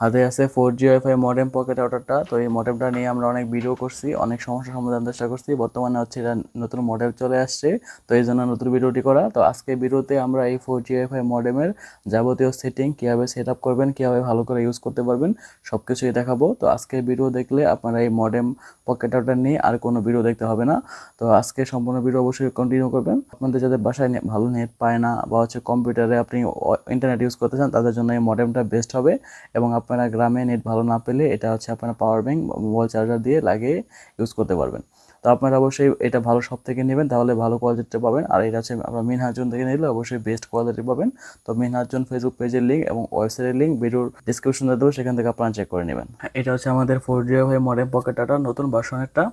হাতে আছে four G wifi modem pocket আউটারটা তো এই মডেমটা নিয়ে আমরা অনেক ভিডিও করছি, অনেক সমস্যার সমাধান চেষ্টা করছি। বর্তমানে হচ্ছে এটা নতুন মডেল চলে আসছে, তো এই জন্য নতুন ভিডিওটি করা। তো আজকে ভিডিওতে আমরা এই ফোর জি ওয়াইফাই মডেমের যাবতীয় সেটিং কীভাবে সেট আপ করবেন, কীভাবে ভালো করে ইউজ করতে পারবেন সব কিছুই দেখাবো। তো আজকে ভিডিও দেখলে আপনারা এই মডেম পকেট আউটার নিয়ে আর কোনো ভিডিও দেখতে হবে না। তো আজকে সম্পূর্ণ ভিডিও অবশ্যই কন্টিনিউ করবেন। আপনাদের যাদের বাসায় ভালো নেট পায় না বা হচ্ছে কম্পিউটারে আপনি ইন্টারনেট ইউজ করতে চান, তাদের জন্য এই মডেমটা বেস্ট হবে। এবং আপনারা গ্রামে নেট ভালো না পেলে এটা হচ্ছে আপনারা পাওয়ার ব্যাঙ্ক মোবাইল চার্জার দিয়ে লাগিয়ে ইউজ করতে পারবেন। তো আপনারা অবশ্যই এটা ভালো সব থেকে নেবেন, তাহলে ভালো কোয়ালিটিটা পাবেন। আর এটা হচ্ছে আপনার মিনহাজন থেকে নিলে অবশ্যই বেস্ট কোয়ালিটি পাবেন। তো মিনহাজন ফেসবুক পেজের লিঙ্ক এবং ওয়েবসাইটের লিঙ্ক ভিডিওর ডিসক্রিপশনে দেবো, সেখান থেকে আপনারা চেক করে নেবেন। এটা হচ্ছে আমাদের ফোর জিও হয়ে মডেল পকেট টাটা নতুন ভার্সনেরটা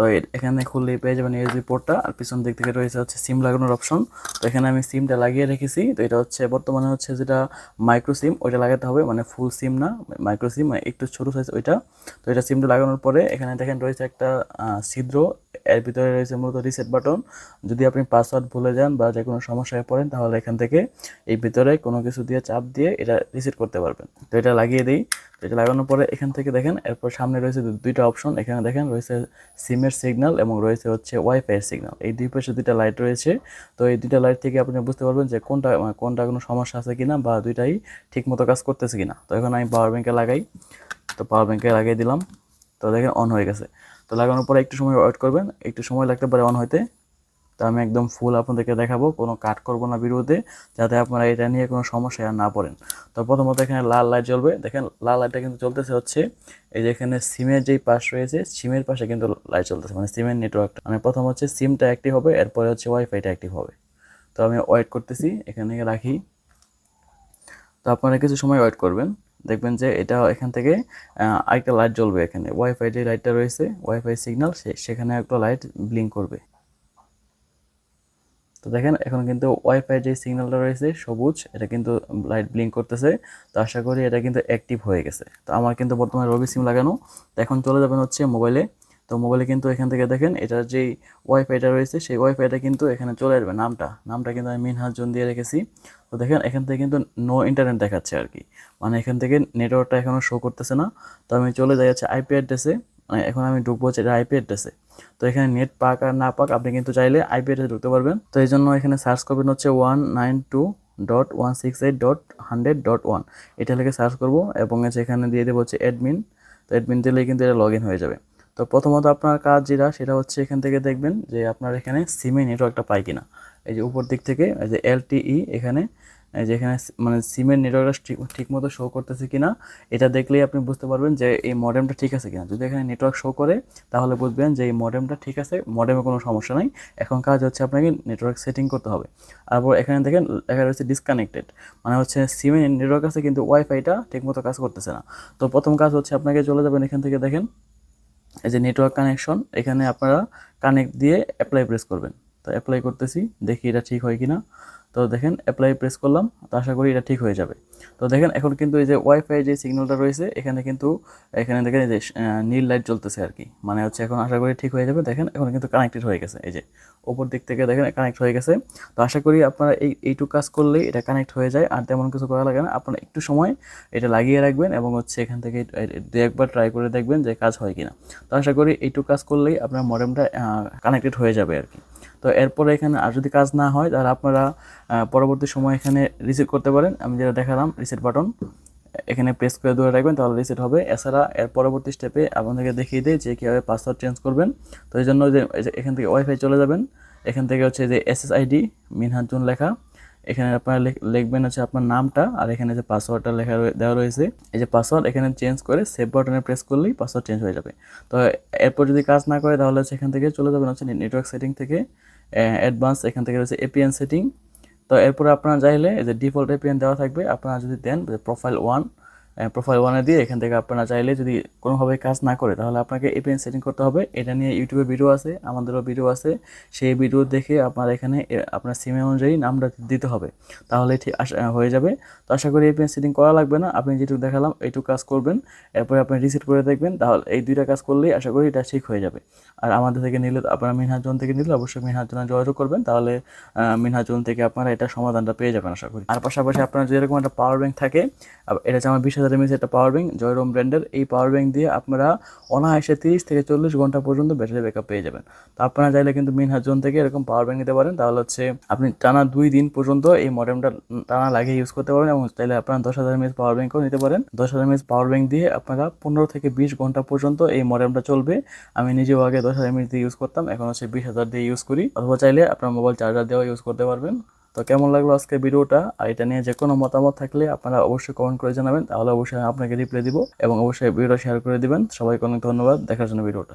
তো এখানে খুললে পেয়ে যাবেন ইউএসবি পোর্টটা আর পিছন দিক থেকে রয়েছে হচ্ছে সিম লাগানোর অপশন তো এখানে আমি সিমটা লাগিয়ে রেখেছি। তো এটা হচ্ছে বর্তমানে হচ্ছে যেটা মাইক্রো সিম ওইটা লাগাতে হবে। মানে ফুল সিম না মাইক্রো সিম একটু ছোটো সাইজ ওইটা। তো এটা সিমটা লাগানোর পরে এখানে দেখেন রয়েছে একটা ছিদ্র। এর ভিতরে রয়েছে মূলত রিসেট বাটন যদি আপনি পাসওয়ার্ড ভুলে যান বা যে কোনো সমস্যায় পড়েন, তাহলে এখান থেকে এই ভিতরে কোনো কিছু দিয়ে চাপ দিয়ে এটা রিসেট করতে পারবেন। তো এটা লাগিয়ে দিই। তো এটা লাগানোর পরে এখান থেকে দেখেন, এরপর সামনে রয়েছে দুইটা অপশন এখানে দেখেন রয়েছে সিমের সিগন্যাল এবং রয়েছে হচ্ছে ওয়াইফাইয়ের সিগন্যাল এই দুই পাশে দুইটা লাইট রয়েছে। তো এই দুইটা লাইট থেকে আপনি বুঝতে পারবেন যে কোনটা মানে কোনটা কোনো সমস্যা আছে কিনা বা দুইটাই ঠিক মতো কাজ করতেছে কিনা। তো এখন আমি পাওয়ার ব্যাংকে লাগাই। তো পাওয়ার ব্যাংকে লাগিয়ে দিলাম। তো দেখেন অন হয়ে গেছে। তো লাগানোর পরে একটু সময় ওয়েট করবেন। একটু সময় লাগতে পারে অন হইতে। তো আমি একদম ফুল আপনাদেরকে দেখাবো। কোনো কাট করব না ভিডিওতে যাতে আপনারা এটা নিয়ে কোনো সমস্যায় আর না পড়েন। তো প্রথমত এখানে লাল লাইট জ্বলবে। দেখেন লাল লাইটটা কিন্তু চলতেছে হচ্ছে এই যে এখানে সিমের যেই পাশ রয়েছে সিমের পাশে কিন্তু লাইট চলতেছে মানে সিমের নেটওয়ার্কটা মানে প্রথম হচ্ছে সিমটা অ্যাক্টিভ হবে, এরপরে হচ্ছে ওয়াইফাইটা অ্যাক্টিভ হবে। তো আমি ওয়েট করতেছি, এখানে রাখি। তো আপনারা কিছু সময় ওয়েট করবেন। দেখবেন যে এটা এখান থেকে আরেকটা লাইট জ্বলবে এখানে। ওয়াইফাই যে লাইটটা রয়েছে ওয়াইফাই সিগন্যাল সেখানে একটা লাইট ব্লিঙ্ক করবে। তো দেখেন, এখন কিন্তু ওয়াইফাই যে সিগন্যালটা রয়েছে, সবুজ, এটা কিন্তু লাইট ব্লিঙ্ক করতেছে। তো আশা করি এটা কিন্তু অ্যাক্টিভ হয়ে গেছে। তো আমার কিন্তু বর্তমানে রবি সিম লাগানো। তো এখন চলে যাবেন হচ্ছে মোবাইলে তো মোবাইলে কিন্তু এখান থেকে দেখেন এটার যেই ওয়াইফাইটা রয়েছে, সেই ওয়াইফাইটা কিন্তু এখানে চলে আসবে নামটা। নামটা কিন্তু আমি মিনহাজ জোন দিয়ে রেখেছি। তো দেখেন, এখান থেকে কিন্তু নো ইন্টারনেট দেখাচ্ছে আর কি। মানে এখান থেকে নেটওয়ার্কটা এখনও শো করতেছে না। তো আমি চলে যাই হচ্ছে আইপি অ্যাড্রেসে মানে এখন আমি ঢুকবো হচ্ছে এটা আইপি অ্যাড্রেসে তো এখানে নেট পাক আর না পাক আপনি কিন্তু চাইলে আইপি অ্যাড্রেসে ঢুকতে পারবেন। তো এই জন্য এখানে সার্চ করবেন হচ্ছে one nine two dot one six eight dot hundred dot one এটা লিখে সার্চ করব এবং হচ্ছে এখানে দিয়ে দেবো হচ্ছে অ্যাডমিন তো অ্যাডমিন দিলেই কিন্তু এটা লগ ইন হয়ে যাবে। তো প্রথমত আপনার কাজ যেটা, সেটা হচ্ছে এখান থেকে দেখবেন যে আপনার এখানে সিমে নেটওয়ার্কটা পায় কিনা। এই যে উপর দিক থেকে, এই যে এলটিই এখানে, এই যে এখানে মানে সিমের নেটওয়ার্কটা ঠিক ঠিক মতো শো করতেছে কিনা, এটা দেখলেই আপনি বুঝতে পারবেন যে এই মডেমটা ঠিক আছে কিনা। যদি এখানে নেটওয়ার্ক শো করে, তাহলে বুঝবেন যে এই মডেমটা ঠিক আছে মডেমে কোনো সমস্যা নাই। এখন কাজ হচ্ছে আপনাকে নেটওয়ার্ক সেটিং করতে হবে। তারপর এখানে দেখেন লেখা রয়েছে ডিসকানেক্টেড মানে হচ্ছে সিমের নেটওয়ার্ক আছে, কিন্তু ওয়াইফাইটা ঠিক মতো কাজ করতেছে না। তো প্রথম কাজ হচ্ছে আপনাকে চলে যাবেন এখান থেকে দেখেন, এই যে নেটওয়ার্ক কানেকশন এখানে আপনারা কানেক্ট দিয়ে অ্যাপ্লাই প্রেস করবেন। তো অ্যাপ্লাই করতেছি, দেখি এটা ঠিক হয় কিনা। তো দেখেন অ্যাপ্লাই প্রেস করলাম, তো আশা করি এটা ঠিক হয়ে যাবে। তো দেখেন, এখন কিন্তু এই যে ওয়াইফাই যে সিগন্যালটা রয়েছে, এখানে কিন্তু, এখানে দেখেন এই যে নীল লাইট জ্বলতেছে আর কি। মানে হচ্ছে এখন আশা করি ঠিক হয়ে যাবে। দেখেন, এখন কিন্তু কানেক্টেড হয়ে গেছে। এই যে, ওপর দিক থেকে দেখেন কানেক্ট হয়ে গেছে। তো আশা করি আপনারা এই, এইটুকু কাজ করলেই এটা কানেক্ট হয়ে যায়। আর তেমন কিছু করা লাগে না। আপনারা একটু সময় এটা লাগিয়ে রাখবেন এবং হচ্ছে এখান থেকে দু একবার ট্রাই করে দেখবেন যে কাজ হয় কিনা। তো আশা করি এইটুকু কাজ করলেই আপনার মডেমটা কানেক্টেড হয়ে যাবে আর কি। তো এরপরে এখানে আর যদি কাজ না হয়, তাহলে আপনারা পরবর্তী সময় এখানে রিসেট করতে পারেন। আমি যেটা দেখালাম রিসেট বাটন এখানে প্রেস করে ধরে রাখবেন, তাহলে রিসেট হবে। এছাড়া এর পরবর্তী স্টেপে আপনাদেরকে দেখিয়ে দেয় যে কীভাবে পাসওয়ার্ড চেঞ্জ করবেন। তো এই জন্য যে এখান থেকে ওয়াইফাই চলে যাবেন। এখান থেকে হচ্ছে যে এস এস এসএসআইডি মিনহাজুন লেখা। এখানে আপনারা লিখ- লিখবেন হচ্ছে আপনার নামটা আর এখানে যে পাসওয়ার্ডটা লেখা দেওয়া রয়েছে, এই যে পাসওয়ার্ড এখানে চেঞ্জ করে সেভ বাটনে প্রেস করলেই পাসওয়ার্ড চেঞ্জ হয়ে যাবে। তো এরপর যদি কাজ না করে তাহলে হচ্ছে এখান থেকে চলে যাবেন হচ্ছে নেটওয়ার্ক সেটিং থেকে অ্যাডভান্স এখান থেকে রয়েছে এপিএন সেটিং তো এরপরে আপনারা চাইলে যে ডিফল্ট এপিএন দেওয়া থাকবে, আপনারা যদি দেন প্রোফাইল ওয়ান প্রোফাইল ওয়ানে দিয়ে এখান থেকে আপনারা চাইলে যদি কোনোভাবে কাজ না করে, তাহলে আপনাকে এপিএন সেটিং করতে হবে। এটা নিয়ে ইউটিউবে ভিডিও আছে, আমাদেরও ভিডিও আছে। সেই ভিডিও দেখে আপনার এখানে আপনার সিমে অনুযায়ী নামটা দিতে হবে। তাহলে ঠিক হয়ে যাবে। তো আশা করি এপিএন সেটিং করা লাগবে না। আপনি যেটুকু দেখালাম, এইটুকু কাজ করবেন। এরপরে আপনি রিসেট করে দেখবেন। তাহলে এই দুইটা কাজ করলেই আশা করি এটা ঠিক হয়ে যাবে। আর আমাদের থেকে নিলে, আপনারা মিনহাজন থেকে নিলে অবশ্যই মিনহাজনে যোগাযোগ করবেন। তাহলে মিনহাজন থেকে আপনারা এটা সমাধানটা পেয়ে যাবেন আশা করি। আর পাশাপাশি আপনার যেরকম একটা পাওয়ার ব্যাংক থাকে এটা হচ্ছে আমার বিশ হাজার এমএস একটা পাওয়ার ব্যাংক জয়রোম ব্র্যান্ডের এই পাওয়ার ব্যাংক দিয়ে আপনারা অনায়াসে তিরিশ থেকে চল্লিশ ঘণ্টা পর্যন্ত ব্যাটারি ব্যাকআপ পেয়ে যাবেন। তো আপনারা চাইলে কিন্তু মিনহাজ জোন থেকে এরকম পাওয়ার ব্যাংক নিতে পারেন। তাহলে হচ্ছে আপনি টানা দুই দিন পর্যন্ত এই মডেমটা টানা লাগিয়ে ইউজ করতে পারবেন এবং চাইলে আপনারা দশ হাজার এমএস পাওয়ার ব্যাংকও নিতে পারেন। দশ হাজার এমএস পাওয়ার ব্যাংক দিয়ে আপনারা পনেরো থেকে বিশ ঘণ্টা পর্যন্ত এই মডেমটা চলবে। আমি নিজেও আগে দশ হাজার এমএস দিয়ে ইউজ করতাম, এখন হচ্ছে বিশ হাজার দিয়ে ইউজ করি। অথবা চাইলে আপনার মোবাইল চার্জার দিয়েও ইউজ করতে পারবেন। তো কেমন লাগল আজকে ভিডিওটা? আর এটা নিয়ে যে কোনো মতামত থাকলে আপনারা অবশ্যই কমেন্ট করে জানাবেন। তাহলে অবশ্যই আপনাকে রিপ্লাই দিব এবং অবশ্যই ভিডিও শেয়ার করে দিবেন। সবাইকে অনেক ধন্যবাদ। দেখার জন্য ভিডিওটা।